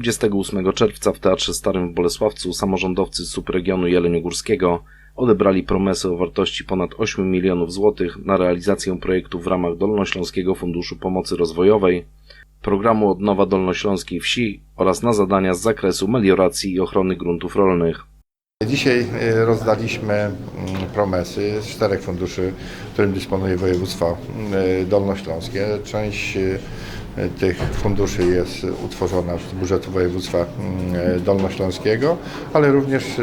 28 czerwca w Teatrze Starym w Bolesławcu samorządowcy z subregionu Jeleniogórskiego odebrali promesy o wartości ponad 8 milionów złotych na realizację projektu w ramach Dolnośląskiego Funduszu Pomocy Rozwojowej, programu Odnowa Dolnośląskiej Wsi oraz na zadania z zakresu melioracji i ochrony gruntów rolnych. Dzisiaj e, rozdaliśmy mm, promesy z czterech funduszy, którym dysponuje województwo mm, dolnośląskie. Część e, tych funduszy jest utworzona z budżetu województwa mm, dolnośląskiego, ale również e,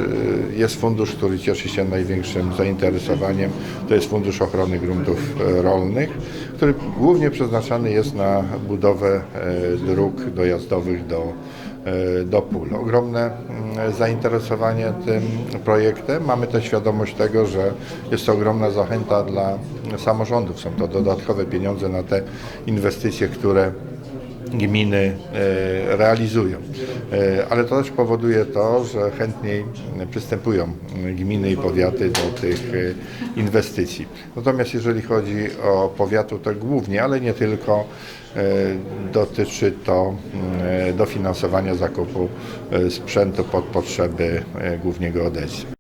jest fundusz, który cieszy się największym zainteresowaniem. To jest Fundusz Ochrony Gruntów e, Rolnych, który głównie przeznaczany jest na budowę e, dróg dojazdowych do e, do pól. Ogromne mm, zainteresowanie tym projektem. Mamy też świadomość tego, że jest to ogromna zachęta dla samorządów. Są to dodatkowe pieniądze na te inwestycje, które gminy e, realizują. E, Ale to też powoduje to, że chętniej przystępują gminy i powiaty do tych e, inwestycji. Natomiast jeżeli chodzi o powiatu, to głównie, ale nie tylko, dotyczy to dofinansowania zakupu sprzętu pod potrzeby głównie geodezji.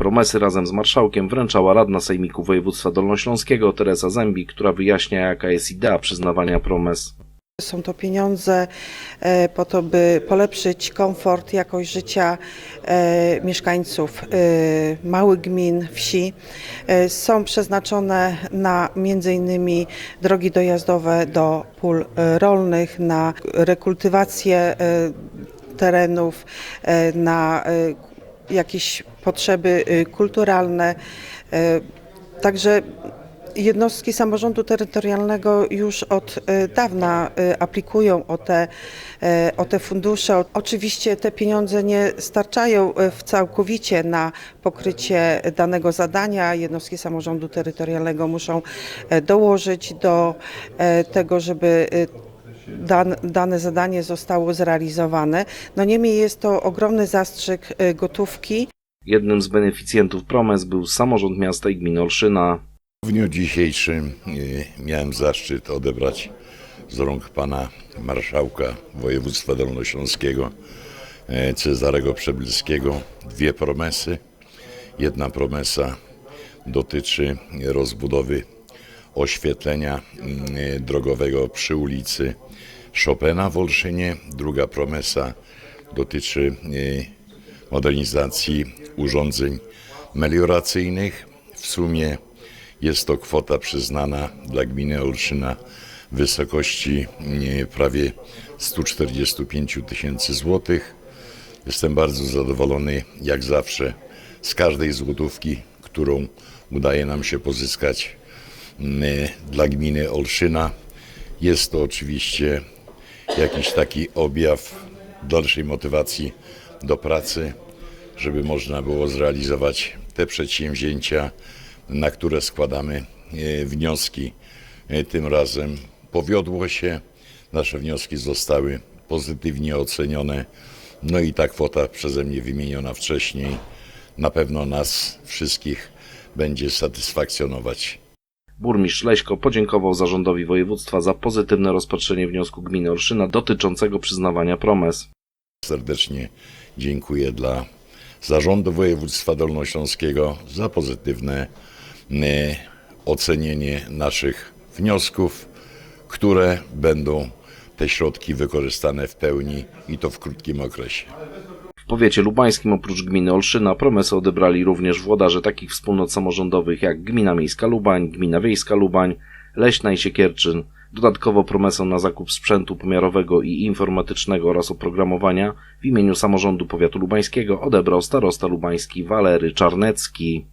Promesy razem z marszałkiem wręczała radna Sejmiku Województwa Dolnośląskiego Teresa Zębi, która wyjaśnia jaka jest idea przyznawania promes. Są to pieniądze e, po to, by polepszyć komfort, jakość życia e, mieszkańców e, małych gmin, wsi. Są przeznaczone na innymi drogi dojazdowe do pól rolnych, na rekultywację terenów, na jakieś potrzeby kulturalne. Także Jednostki samorządu terytorialnego już od e, dawna e, aplikują o te, e, o te fundusze. Oczywiście te pieniądze nie starczają całkowicie na pokrycie danego zadania. Jednostki samorządu terytorialnego muszą dołożyć do tego, żeby dan, dane zadanie zostało zrealizowane. No niemniej jest to ogromny zastrzyk gotówki. Jednym z beneficjentów promes był samorząd miasta i gminy Olszyna. W dniu dzisiejszym e, miałem zaszczyt odebrać z rąk pana marszałka województwa dolnośląskiego e, Cezarego Przebylskiego dwie promesy. Jedna promesa dotyczy rozbudowy oświetlenia mm, e, drogowego przy ulicy Chopina w Olszynie. Druga promesa dotyczy modernizacji urządzeń melioracyjnych. W sumie jest to kwota przyznana dla gminy Olszyna w wysokości prawie 145 tysięcy złotych. Jestem bardzo zadowolony, jak zawsze, z każdej złotówki, którą udaje nam się pozyskać mm, dla gminy Olszyna. Jest to oczywiście jakiś taki objaw dalszej motywacji do pracy, żeby można było zrealizować te przedsięwzięcia, na które składamy e, wnioski. E, Tym razem powiodło się, nasze wnioski zostały pozytywnie ocenione, no i ta kwota przeze mnie wymieniona wcześniej na pewno nas wszystkich będzie satysfakcjonować. Burmistrz Leśko podziękował zarządowi województwa za pozytywne rozpatrzenie wniosku gminy Olszyna dotyczącego przyznawania promes. Serdecznie dziękuję dla zarządu województwa dolnośląskiego za pozytywne ocenienie naszych wniosków, które będą te środki wykorzystane w pełni i to w krótkim okresie. W powiecie lubańskim oprócz gminy Olszyna promesy odebrali również włodarze takich wspólnot samorządowych jak Gmina Miejska Lubań, Gmina Wiejska Lubań, Leśna i Siekierczyn. Dodatkowo promesę na zakup sprzętu pomiarowego i informatycznego oraz oprogramowania w imieniu samorządu powiatu lubańskiego odebrał starosta lubański Walery Czarnecki.